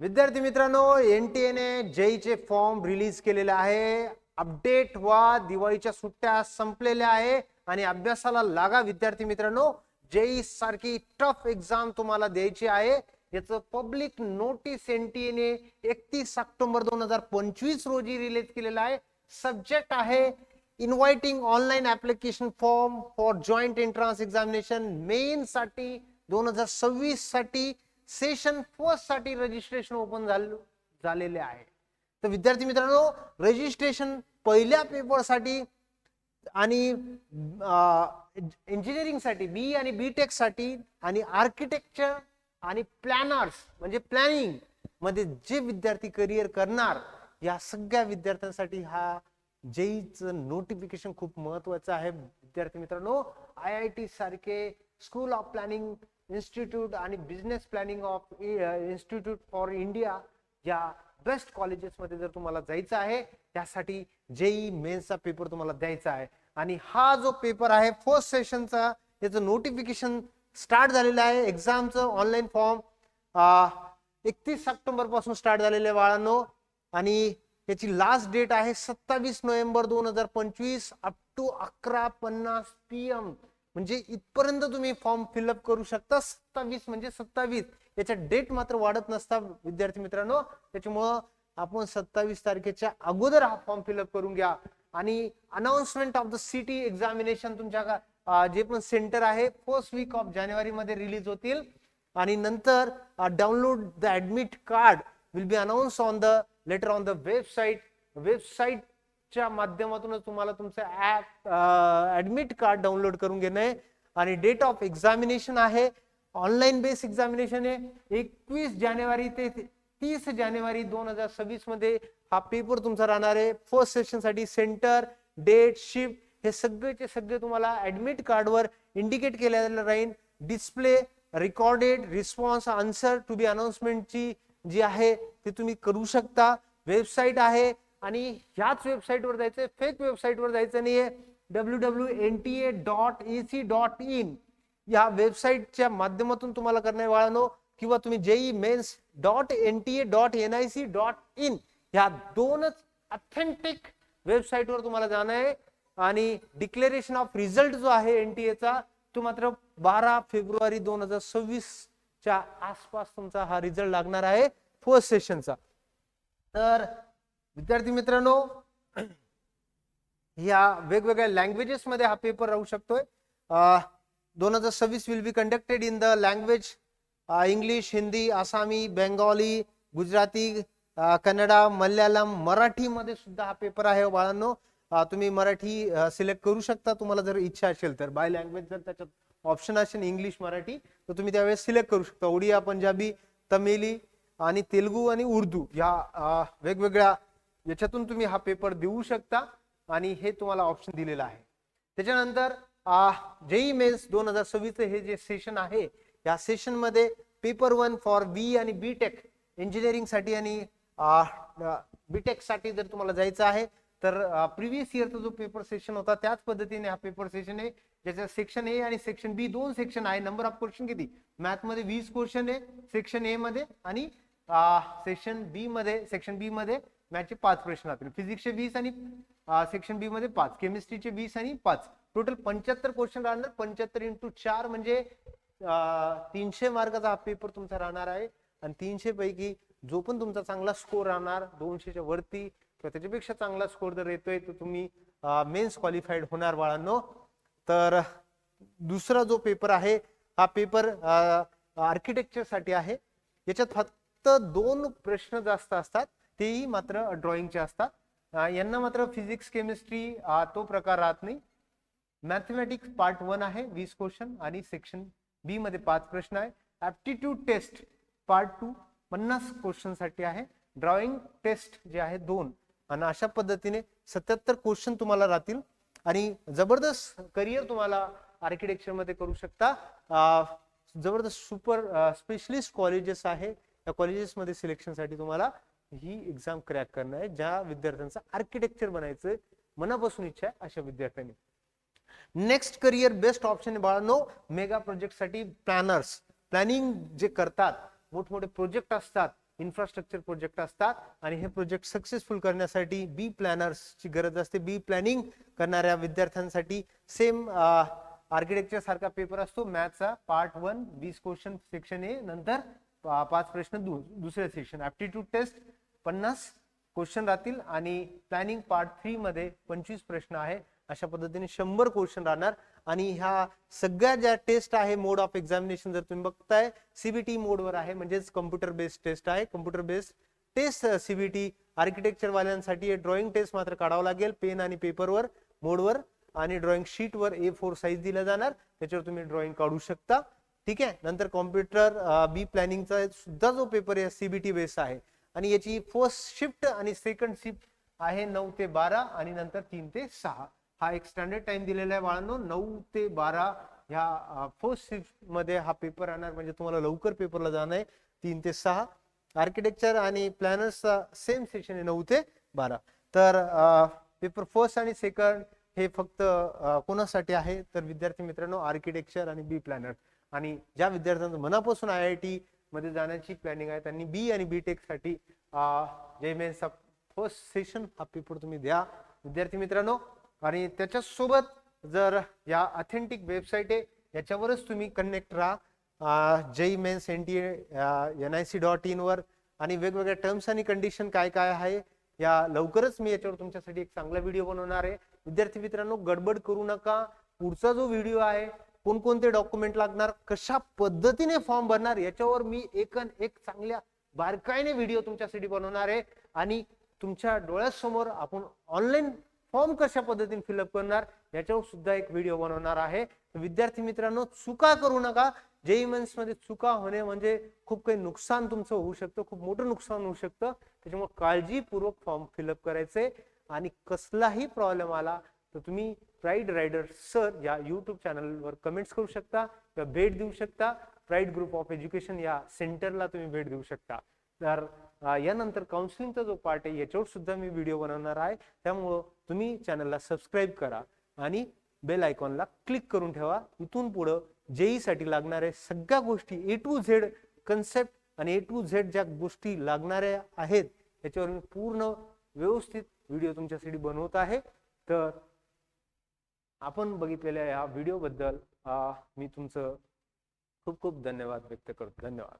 विद्यार्थी मित्रांनो N T एने जईचे फॉर्म रिलीज केलेले आहे. अपडेट व्हा दिवाळीच्या सुट्ट्या संपलेल्या आहे आणि अभ्यासाला लागा विद्यार्थी मित्रांनो. जेई सारखी टफ एक्झाम तुम्हाला द्यायची आहे. याचं पब्लिक नोटीस एन टी एने एकतीस ऑक्टोबर दोन हजार पंचवीस रोजी रिलीज केलेलं आहे. सब्जेक्ट आहे inviting online application form for joint entrance examination main साठी दोन हजार सव्वीससाठी सेशन फर्स्टसाठी रजिस्ट्रेशन ओपन झालेले आहे. तर विद्यार्थी मित्रांनो रजिस्ट्रेशन पहिल्या पेपरसाठी आणि इंजिनिअरिंगसाठी बी आणि बी टेकसाठी आणि आर्किटेक्चर आणि प्लॅनर्स म्हणजे प्लॅनिंगमध्ये जे विद्यार्थी करिअर करणार या सगळ्या विद्यार्थ्यांसाठी हा जेईचं नोटिफिकेशन खूप महत्वाचं आहे. विद्यार्थी मित्रांनो आय आय टी सारखे स्कूल ऑफ प्लॅनिंग इन्स्टिट्यूट आणि business planning of institute for India या बेस्ट कॉलेजेसमध्ये जर तुम्हाला जायचं आहे त्यासाठी जेई मेन्सचा पेपर तुम्हाला द्यायचा आहे. आणि हा जो पेपर आहे फर्स्ट सेशनचा याचं नोटिफिकेशन स्टार्ट झालेलं आहे. एक्झामचं ऑनलाईन फॉर्म एकतीस ऑक्टोबरपासून स्टार्ट झालेले बाळांनो. आणि याची लास्ट डेट आहे सत्तावीस नोव्हेंबर दोन हजार पंचवीस अप टू अकरा पन्नास पी एम म्हणजे इथपर्यंत तुम्ही फॉर्म फिलअप करू शकता सत्तावीस म्हणजे सत्तावीस. याच्या डेट मात्र वाढत नसता विद्यार्थी मित्रांनो. त्याच्यामुळं आपण सत्तावीस तारखेच्या अगोदर हा फॉर्म फिलअप करून घ्या. आणि announcement of the city examination तुमच्या जे पण सेंटर आहे फर्स्ट वीक ऑफ जानेवारी मध्ये रिलीज होतील. आणि नंतर download the admit card will be announce on the letter on the website website च्या माध्यमातूनच तुम्हाला तुमचं ऍप ऍडमिट कार्ड डाउनलोड करून घेणं आहे. आणि डेट ऑफ एक्झामिनेशन आहे. ऑनलाईन बेस एक्झामिनेशन आहे. एकवीस जानेवारी ते तीस जानेवारी दोन हजार सव्वीसमध्ये हा पेपर तुमचा राहणार आहे. फर्स्ट सेशनसाठी सेंटर डेट शिफ्ट हे सगळेचे सगळे तुम्हाला ऍडमिट कार्डवर इंडिकेट केलेलं राहील. Display recorded response answer to be अनाउन्समेंटची जी आहे ती तुम्ही करू शकता. वेबसाईट आहे. आणि ह्याच वेबसाईटवर जायचं फेक वेबसाईटवर जायचं नाहीये. W W N T A dot E C dot in या वेबसाईटच्या माध्यमातून तुम्हाला करणे वाळनो किंवा तुम्ही JEE mains dot N T A dot N I C dot in ह्या दोनच अथेंटिक वेबसाईटवर तुम्हाला जाणं आहे. आणि डिक्लेरेशन ऑफ रिझल्ट जो आहे एनटीएचा तो मात्र बारा फेब्रुवारी दोन हजार सव्वीस च्या आसपास तुमचा हा रिझल्ट लागणार आहे. फर्स्ट सेशनचा तर विद्यार्थी मित्रांनो या वेगवेगळ्या लँग्वेजेसमध्ये हा पेपर राहू शकतोय. दोन हजार सव्वीस will be conducted in the language English Hindi Assamese Bengali Gujarati Kannada Malayalam मराठीमध्ये सुद्धा हा पेपर आहे हो बाळांनो. तुम्ही मराठी सिलेक्ट करू शकता. तुम्हाला जर इच्छा असेल तर. बाय लँग्वेज जर त्याच्यात ऑप्शन असेल इंग्लिश मराठी तर तुम्ही त्यावेळेस सिलेक्ट करू शकता. ओडिया पंजाबी तमिली आणि तेलुगू आणि उर्दू या वेगवेगळ्या याच्यातून तुम्ही हा पेपर देऊ शकता आणि हे तुम्हाला ऑप्शन दिलेलं आहे. त्याच्यानंतर जेई मेन्स दोन हजार सव्वीस हे जे सेशन आहे या सेशनमध्ये पेपर वन फॉर बी आणि बी टेक इंजिनिअरिंगसाठी आणि बी टेकसाठी जर तुम्हाला जायचं आहे तर प्रिव्हियस इयरचा जो पेपर सेशन होता त्याच पद्धतीने हा पेपर सेशन आहे. ज्याच्यात सेक्शन ए आणि सेक्शन बी दोन सेक्शन आहे. नंबर ऑफ क्वेश्चन किती? मॅथमध्ये वीस क्वेश्चन आहे सेक्शन ए मध्ये आणि सेक्शन बी मध्ये सेक्शन बी मध्ये मॅथचे पाच प्रश्न राहतील फिजिक्सचे वीस आणि सेक्शन बी मध्ये पाच. केमिस्ट्रीचे वीस आणि पाच. टोटल पंच्याहत्तर क्वेश्चन राहणार. पंच्याहत्तर इंटू चार म्हणजे तीनशे मार्काचा हा पेपर तुमचा राहणार आहे. आणि तीनशे पैकी जो पण तुमचा चांगला स्कोर राहणार दोनशेच्या वरती किंवा त्याच्यापेक्षा चांगला स्कोर जर येतोय तर तुम्ही मेन्स क्वालिफाईड होणार बाळांनो. तर दुसरा जो पेपर आहे हा पेपर आर्किटेक्चरसाठी आहे. याच्यात फक्त दोन प्रश्न जास्त असतात. तेही मात्र ड्रॉइंगचे असतात. यांना मात्र फिजिक्स केमिस्ट्री तो प्रकार राहत नाही. मॅथमॅटिक्स पार्ट वन आहे वीस क्वेश्चन आणि सेक्शन बी मध्ये पाच प्रश्न आहे. ऍप्टिट्यूड टेस्ट पार्ट टू पन्नास क्वेश्चनसाठी आहे. ड्रॉइंग टेस्ट जे आहे दोन. आणि अशा पद्धतीने सत्याहत्तर क्वेश्चन तुम्हाला राहतील. आणि जबरदस्त करिअर तुम्हाला आर्किटेक्चरमध्ये करू शकता. जबरदस्त सुपर स्पेशलिस्ट कॉलेजेस आहे. या कॉलेजेसमध्ये सिलेक्शनसाठी सिलेक्शनसाठी तुम्हाला ही एक्झाम क्रॅक करणं आहे ज्या विद्यार्थ्यांचं आर्किटेक्चर बनायचं मनापासून इच्छा आहे अशा विद्यार्थ्यांनी. नेक्स्ट करिअर बेस्ट ऑप्शन बाळांनो मेगा प्रोजेक्टसाठी प्लॅनर्स प्लॅनिंग जे करतात मोठमोठे प्रोजेक्ट असतात इन्फ्रास्ट्रक्चर प्रोजेक्ट असतात आणि हे प्रोजेक्ट सक्सेसफुल करण्यासाठी बी प्लॅनर्सची गरज असते. बी प्लॅनिंग करणाऱ्या विद्यार्थ्यांसाठी सेम आर्किटेक्चर सारखा पेपर असतो. मॅथचा पार्ट वन वीस क्वेश्चन सेक्शन ए नंतर पाच प्रश्न दुसरे सेक्शन ऍप्टिट्यूड टेस्ट पन्नास क्वेश्चन राहतील आणि प्लॅनिंग पार्ट थ्री मध्ये पंचवीस प्रश्न आहे. अशा पद्धतीने शंभर क्वेश्चन राहणार. आणि ह्या सगळ्या ज्या टेस्ट आहे मोड ऑफ एक्झामिनेशन जर तुम्ही बघताय सीबीटी मोडवर आहे. म्हणजेच कम्प्युटर बेस्ड टेस्ट आहे. Computer based test CBT architecture वाल्यांसाठी drawing test मात्र काढावं लागेल पेन आणि पेपरवर मोडवर आणि ड्रॉइंग शीटवर ए फोर साईज दिला जाणार. त्याच्यावर तुम्ही ड्रॉइंग काढू शकता. ठीक आहे? नंतर कॉम्प्युटर बी प्लॅनिंगचा सुद्धा जो पेपर आहे सीबीटी बेस आहे. आणि याची फर्स्ट शिफ्ट आणि सेकंड शिफ्ट आहे नऊ ते बारा आणि नंतर तीन ते सहा. हा एक स्टँडर्ड टाइम दिलेला आहे बाळांनो. नऊ ते बारा ह्या फर्स्ट शिफ्टमध्ये हा पेपर राहणार. म्हणजे तुम्हाला लवकर पेपरला जाणं आहे. तीन ते सहा. आर्किटेक्चर आणि प्लॅनर्सचा सेम सेशन आहे नऊ ते बारा. तर पेपर फर्स्ट आणि सेकंड हे फक्त कोणासाठी आहे? तर विद्यार्थी मित्रांनो आर्किटेक्चर आणि बी प्लॅनर आणि ज्या विद्यार्थ्यांचं मनापासून आय आय टी मध्ये जाण्याची प्लॅनिंग आहे. त्यांनी बी आणि बी टेकसाठी जे मेन्सचा फर्स्ट सेशन हा पेपर तुम्ही द्या. विद्यार्थी मित्रांनो आणि त्याच्यासोबत जर या ऑथेंटिक वेबसाईट आहे याच्यावरच तुम्ही कनेक्ट राहा. जय mains N T N I C dot इनवर आणि वेगवेगळ्या टर्म्स आणि कंडिशन काय काय आहे या लवकरच मी याच्यावर तुमच्यासाठी एक चांगला व्हिडिओ बनवणार आहे. विद्यार्थी मित्रांनो गडबड करू नका. पुढचा जो व्हिडिओ आहे कोणकोणते डॉक्युमेंट लागणार कशा पद्धतीने फॉर्म भरणार याच्यावर मी एक एक चांगल्या बारकाईने व्हिडिओ तुमच्यासाठी बनवणार आहे. आणि तुमच्या डोळ्यासमोर आपण ऑनलाईन फॉर्म कशा पद्धतीने फिलअप करणार याच्यावर सुद्धा एक व्हिडिओ बनवणार आहे. विद्यार्थी मित्रांनो चुका करू नका. जेई मेन्समध्ये चुका होणे म्हणजे खूप काही नुकसान तुमचं होऊ शकतं खूप मोठं नुकसान होऊ शकतं. त्याच्यामुळे काळजीपूर्वक फॉर्म फिलअप करायचे. आणि कसलाही प्रॉब्लेम आला तर तुम्ही प्राईड रायडर सर या यूट्यूब चॅनलवर कमेंट्स करू शकता किंवा भेट देऊ शकता. प्राईड ग्रुप ऑफ एज्युकेशन या सेंटरला तुम्ही भेट देऊ शकता. तर यानंतर काउन्सिलिंगचा जो पार्ट आहे याच्यावर सुद्धा मी व्हिडिओ बनवणार आहे. त्यामुळं तुम्ही चॅनलला सबस्क्राईब करा आणि बेल आयकॉनला क्लिक करून ठेवा. इथून पुढं जेईसाठी लागणाऱ्या सगळ्या गोष्टी ए टू झेड कन्सेप्ट आणि ए टू झेड ज्या गोष्टी लागणाऱ्या आहेत याच्यावर मी पूर्ण व्यवस्थित व्हिडिओ तुमच्यासाठी बनवत आहे. तर आपण बघितलेल्या या व्हिडिओ बद्दल मी तुमचं खूप खूप धन्यवाद व्यक्त करतो. धन्यवाद.